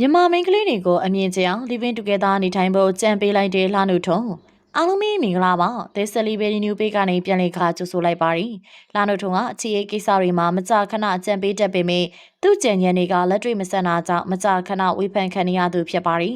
မြန်မာမိန်းကလေးတွေကိုအမြင်ကျအောင် living together နေထိုင်ဖို့ကြံပေးလိုက်တဲ့လှနုထုံအားလုံးမင်္ဂလာပါသစ်ဆလီဘယ်နျူပေးကနေပြန်လည်ခါကြိုဆိုလိုက်ပါရီလှနုထုံကအခြေအေးကိစ္စတွေမှာမကြာခဏကြံပေးတတ်ပေမဲ့သူ့ကြံညံတွေကလက်တွေ့မဆန်တာကြောင့်မကြာခဏဝေဖန်ခံရသူဖြစ်ပါရီ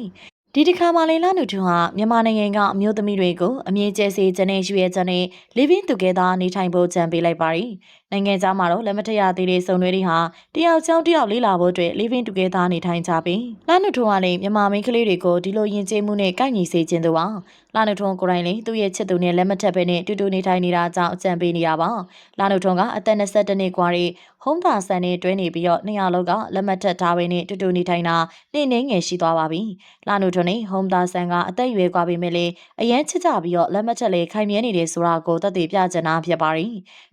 ဒီတစ်ခါမှလေလာနုထုံဟာမြန်မာနိုင်ငံကအမျိုးသမီးတွေကိုအမြင့်ကျဲစေခြင်းနဲ့ရွေးချက်နဲ့ living together နေထိုင်ဖို့ကြံပေးလိုက်ပါရီ နိုင်ငံသားမှာတော့လက်မထရသေးတဲ့စုံတွေတွေဟာတယောက်ချောင်းတယောက်လေးလာဖို့အတွက် living together နေထိုင်ကြပြီလာနုထုံကလည်းမြန်မာမိန်းကလေးတွေကိုဒီလိုယဉ်ကျေးမှုနဲ့ကိုက်ညီစေခြင်းသူပါလာနုထုံကိုယ်တိုင်လည်းသူ့ရဲ့ချစ်သူနဲ့လက်မထက်ပဲနဲ့တူတူနေထိုင်နေတာကြောင့်အကြံပေးနေတာပါလာနုထုံကအသက်22နှစ်กว่าရီဟုံးသာဆန်နဲ့တွဲနေပြီးတော့နှစ်ယောက်လောက်ကလက်မထက်ထားပဲနဲ့တူတူနေထိုင်တာနှင်းနှင်းငယ်ရှိသွားပါပြီလာနုထုံနဲ့ဟုံးသာဆန်ကအသက်အရွယ်กว่าပြီမဲ့လေအရန်ချစ်ကြပြီးတော့လက်မထက်လေခိုင်မြဲနေတယ်ဆိုတာကိုသက်သေပြချင်တာဖြစ်ပါရီ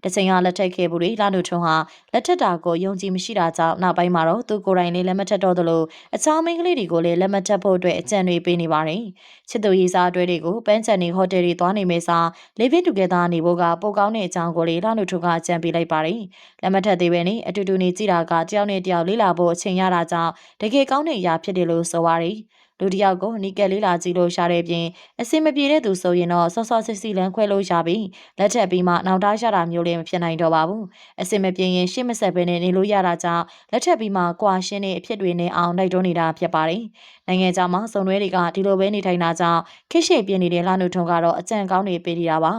တချိန်ကလက်ထက်ခဲ့ မှုတွေလာနုထုံဟာလက်ထက်တာကိုယုံကြည်မရှိတာကြောင့်နောက်ပိုင်းမှာတော့သူကိုယ်တိုင်လေးလက်မထက်တော့သလိုအခြားမိန်းကလေးတွေကိုလည်းလက်မထက်ဖို့အတွက်အကြံတွေပေးနေပါတယ်ချစ်သူရေးစားအတွဲတွေကိုပန်းချန်နေဟိုတယ်တွေသွားနေမယ်စာ living together နေဖို့ကပိုကောင်းတဲ့အကြောင်းကိုလေလာနုထုံကအကြံပေးလိုက်ပါတယ်လက်မထက်သေးပဲနဲ့အတူတူနေကြည့်တာကတယောက်နဲ့တယောက်လေးလာဖို့အချိန်ရတာကြောင့်တကယ်ကောင်းတဲ့အရာဖြစ်တယ်လို့ဆိုပါတယ် လူတယောက်ကိုနီကယ်လေးလာကြည့်လို့ရှာတဲ့ပြင်အစင်မပြေတဲ့သူဆိုရင်တော့ဆော့ဆော့စစ်စီလန်းခွဲလို့ရပြီလက်ထက်ပြီးမှနောက်တားရတာမျိုးလည်းမဖြစ်နိုင်တော့ပါဘူးအစင်မပြေရင်ရှေ့မဆက်ပဲနဲ့နေလို့ရတာကြောင့်လက်ထက်ပြီးမှကွာရှင်းတဲ့အဖြစ်တွေနဲ့အောင်တိုက်တွန်းနေတာဖြစ်ပါတယ် နိုင်ငံခြားမှာစုံတွဲတွေကဒီလိုပဲနေထိုင်တာကြောင့်ခိရှိပြင်းနေတဲ့လှနုထုံကတော့အကြံကောင်းတွေပေးနေတာပါ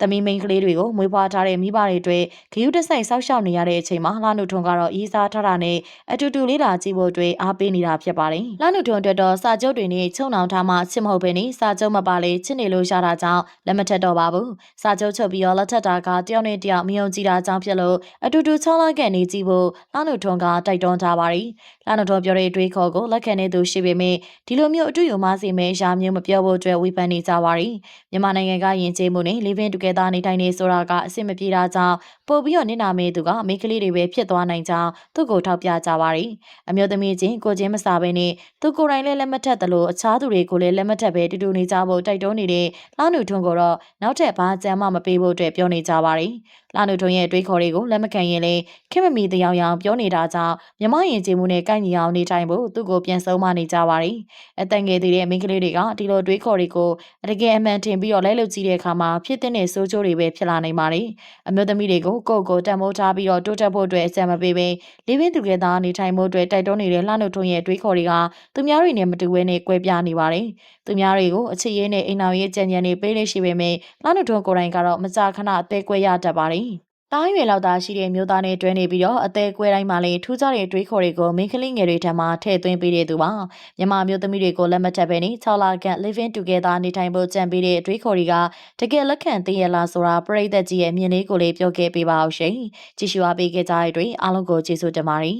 သမီးမိန်းကလေးတွေကိုမွေးဖွားထားတဲ့မိဘတွေအတွက်ဂယုတစိုက်ဆောက်ရှောက်နေရတဲ့အချိန်မှာလှနုထုံကတော့အေးစားထားတာနဲ့အတူတူလေးလာကြည့်ဖို့အတွက်အားပေးနေတာဖြစ်ပါတယ်လှနုထုံအတွက်တော့စာချုပ်တွေနဲ့ချုံနှောင်ထားမှချစ်မဟုတ်ဘဲနဲ့စာချုပ်မပါလေချစ်နေလို့ရတာကြောင့်လက်မထက်တော့ပါဘူးစာချုပ်ချုပ်ပြီးတော့လက်ထက်တာကတယောက်နဲ့တယောက်မယုံကြည်တာကြောင့်ဖြစ်လို့အတူတူချောင်းလာခဲ့နေကြည့်ဖို့လှနုထုံကတိုက်တွန်းထားပါတယ်လှနုထုံပြောတဲ့အတွေးခေါ်ကိုလက်ခံနေသူရှိပေမဲ့ဒီလိုမျိုးအတူယူမစီမဲ့ရာမျိုးမပြောဖို့အတွက်ဝေဖန်နေကြပါတယ်မြန်မာနိုင်ငံကယဉ်ကျေးမှုနဲ့ living together နေထိုင်နေဆိုတာကအဆင်မပြေတာကြောင့်ပို့ပြီးတော့နင့်နာမေးသူကမိန်းကလေးတွေပဲဖြစ်သွားနိုင်ကြောင်းသူ့ကိုထောက်ပြကြပါတယ်အမျိုးသမီးချင်းကိုချင်းမစားဘဲနဲ့သူကိုယ်တိုင်လည်းလက်မထက်သလိုအခြားသူတွေကိုလည်းလက်မထက်ပဲတူတူနေကြဖို့တိုက်တွန်းနေတဲ့လှနုထွန်းကိုတော့နောက်ထပ်ဘာကြမ်းမှမပေးဖို့အတွက်ပြောနေကြပါတယ်လာနုထုံရဲ့အတွေးခေါ်တွေကိုလက်မခံရင်လေခင်မမီတယောင်ယောင်ပြောနေတာကြောင့်မြမရင်ကျေမှုနဲ့ကိုက်ညီအောင်နေထိုင်ဖို့သူ့ကိုပြန်ဆုံးမနေကြပါရီအတန်ငယ်သေးတဲ့မိန်းကလေးတွေကဒီလိုတွေးခေါ်တွေကိုတကယ်အမှန်တင်ပြီးတော့လဲလှုပ်ကြည့်တဲ့အခါမှာဖြစ်တဲ့ဆိုးကျိုးတွေပဲဖြစ်လာနိုင်ပါရီအမျိုးသမီးတွေကိုကိုယ့်ကိုတန်မိုးထားပြီးတော့တိုးတက်ဖို့အတွက်အကြံမပေးဘဲလေးပင်သူကသားနေထိုင်ဖို့အတွက်တိုက်တွန်းနေတဲ့လှနုထုံရဲ့တွေးခေါ်တွေကသူများတွေနဲ့မတူဘဲနဲ့ကွဲပြားနေပါတယ်သူများတွေကိုအချစ်ရေးနဲ့အိမ်အောင်ရေးကြံကြံနေပေးလို့ရှိပေမဲ့လှနုထုံကိုယ်တိုင်ကတော့မကြာခဏအသေးကွဲရတတ်ပါတယ် တားရွယ်လောက်သားရှိတဲ့မျိုးသားနဲ့တွဲနေပြီးတော့အသေးကွဲတိုင်းမှာလည်းထူးခြားတဲ့တွေးခေါ်တွေကိုမိန်းကလေးငယ်တွေထံမှထည့်သွင်းပေးတဲ့သူပါမြန်မာမျိုးသမီးတွေကိုလက်မထပ်ပဲနေ6လခန့် living together နေထိုင်ဖို့ကြံပေးတဲ့တွေးခေါ်တွေကတကယ်လက်ခံသိရလားဆိုတာပရိသတ်ကြီးရဲ့မြင်လေးကိုလေးပြောခဲ့ပေးပါအောင်ရှင်ကြည့်ရှုအားပေးခဲ့ကြတဲ့အတွက်အားလုံးကိုကျေးဇူးတင်ပါတယ်